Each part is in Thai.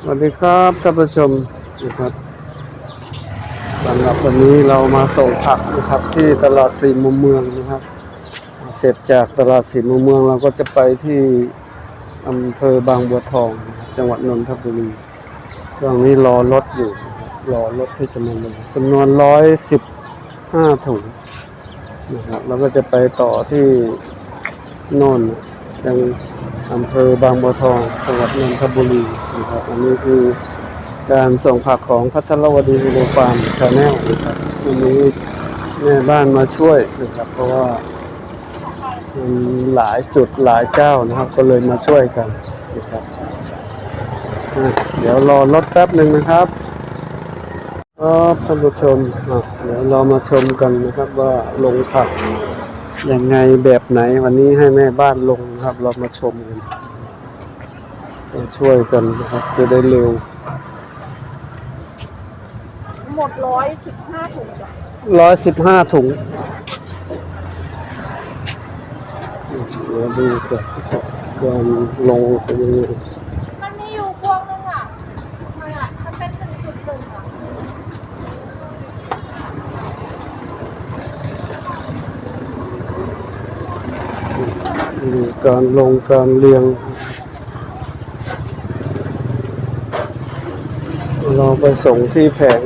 สวัสดีครับท่านผู้ชมนะครับสำหรับวันนี้เรามาส่งผักนะครับที่ตลาดสี่มุมเมืองนะครับ เสร็จจากตลาดสี่มุมเมืองเราก็จะไปที่อำเภอบางบัวทอง จังหวัดนนทบุรีตรงนี้รอรถอยู่รรอรถที่จะมาลงจำนวนร้อยสิบห้าถุงนะครับแล้วก็จะไปต่อที่โน่นยังอำเภอบางบัวทองจังหวัดนนทบุรี นะครับอันนี้คือการส่งผักของพัทรวดีโรฟาร์มชาแนลนะครับวันนี้แม่บ้านมาช่วยนะครับ เพราะว่ามันหลายจุดหลายเจ้านะครับ ก็เลยมาช่วยกันนะครับเดี๋ยวรอรถแป๊บหนึ่งนะครับครับท่านผู้ชมอะเดี๋ยวเรามาชมกันนะครับว่าลงผักยังไงแบบไหนวันนี้ให้แม่บ้านลงนะครับ เรามาชมกัน มาช่วยกันนะครับจะได้เร็ว หมดร้อยสิบห้าถุงจ้ะร้อยสิบห้าถุงเดี๋ยวดูกันการลงเป็นยังไงมันมีอยู่พวงนึงอะทำไมอะมันเป็นหนึ่งจุดหนึ่งอะดูการลงการเรียง เราไปส่งที่แผง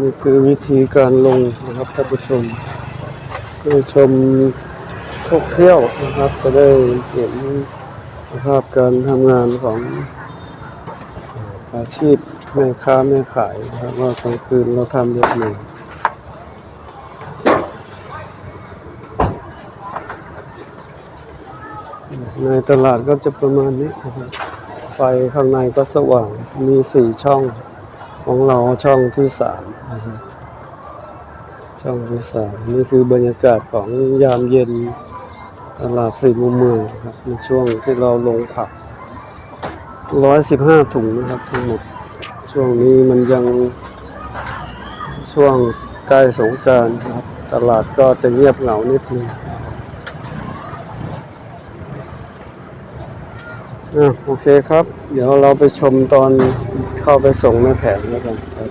นี่คือวิธีการลงนะครับท่านผู้ชมเพื่อชมท่องเที่ยวนะครับ จะได้เห็นสภาพการทำงานของอาชีพแม่ค้าแม่ขายนะครับว่ากลางคืนเราทำแบบไหน ในตลาดก็จะประมาณนี้ไฟข้างในก็สว่างมีสี่ช่องของเราช่องที่สามช่องที่สามนี่คือบรรยากาศของยามเย็นตลาดสี่มุมเมืองครับในช่วงที่เราลงผักร้อยสิบห้าถุงนะครับทั้งหมดช่วงนี้มันยังช่วงใกล้สงการครับตลาดก็จะเงียบเหงานิดนึง อะโอเคครับ เดี๋ยวเราไปชมตอนเข้าไปส่งในแผงแล้วกันครับ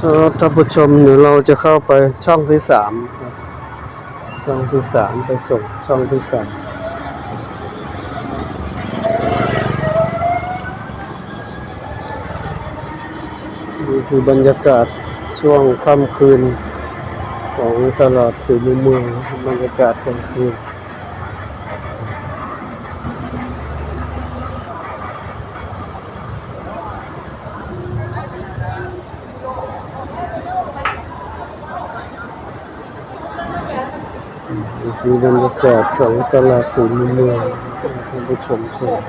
ครับท่านผู้ชมเดี๋ยวเราจะเข้าไปช่องที่สามครับช่องที่สามไปส่งช่องที่สามนี่คือบรรยากาศช่วงค่ำคืน ของตลาดสีมุมเมืองบรรยากาศกลางคืนนี่คือบรรยากาศของตลาดสีมุมเมืองท่านผู้ชมชม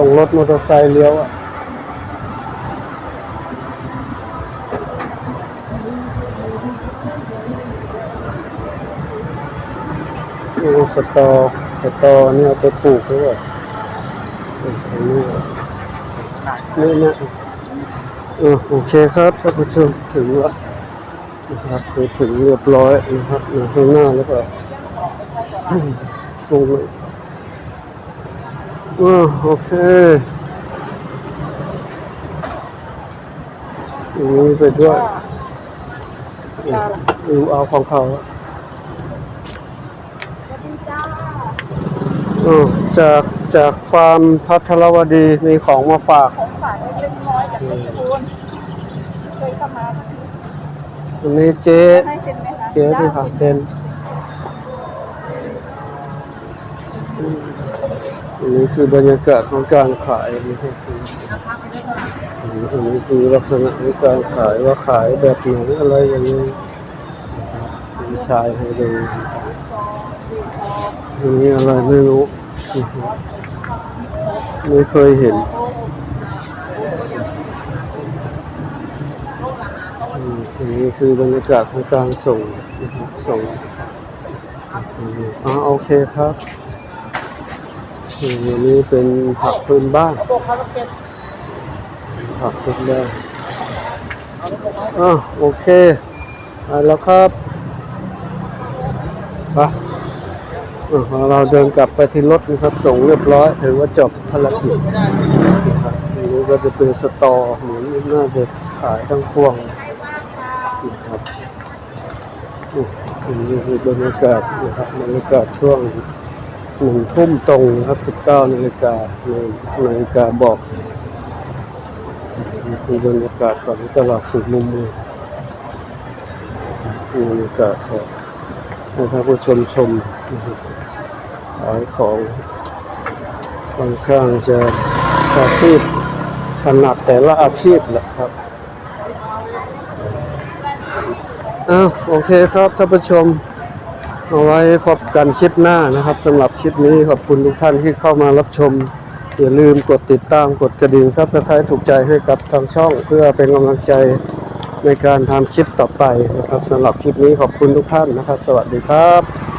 ต้องรถมอเตอร์ไซค์เลี้ยวอะโอ้สตอ สตอเนี่ยเอาไปปลูกด้วยเหรอเอออันนี้เหรอนี่นะเออโอเคครับท่านผู้ชมถึงแล้วนะครับไปถึงเรียบร้อยนะครับอยู่ข้างหน้าแล้วก็ตรงนี้ ออโอเคอย่างนี้ไปด้วยดูเอาของเขาสวัสดีจ้าเออจากจากฟาร์มพัทรวดีมีของมาฝากของฝากเล็กน้อยจากเพชรบูรณ์เคยเข้ามาวันนี้เจ๊ให้เซ็นไหมคะเจ๊ที่ฝากเซ็น อันนี้คือบรรยากาศของการขายนะครับอันนี้คือลักษณะของการขายว่าขายแบบไหนอะไรอย่างนี้นะครับมีชายให้ดูอันนี้อะไรไม่รู้ ไม่เคยเห็นอันนี้คือบรรยากาศของการส่งส่งอืมอ่าโอเคครับ อันนี้เป็นผักพื้นบ้าน ผักพื้นบ้านอ่าโอเคไปแล้วครับไปอ่าเราเดินกลับไปที่รถนะครับ ส่งเรียบร้อย ถือว่าจบภารกิจอันนี้ก็จะเป็นสตอเหมือนน่าจะขายทั้งพวงนะครับอันนี้คือบรรยากาศนะครับบรรยากาศช่วง หนึ่งทุ่มตรงครับ19นาฬิกานาฬิกาบอกนี่คือบรรยากาศของตลาดสี่มุมเมืองนี่บรรยากาศของให้ท่านผู้ชมชมขายของค่อนข้างจะอาชีพถนัดแต่ละอาชีพแหละครับอ้าวโอเคครับท่านผู้ชม เอาไว้พบกันคลิปหน้านะครับสำหรับคลิปนี้ขอบคุณทุกท่านที่เข้ามารับชม อย่าลืมกดติดตามกดกระดิ่งซับสไครต์ถูกใจให้กับทางช่องเพื่อเป็นกำลังใจในการทำคลิปต่อไปนะครับสำหรับคลิปนี้ขอบคุณทุกท่านนะครับ สวัสดีครับ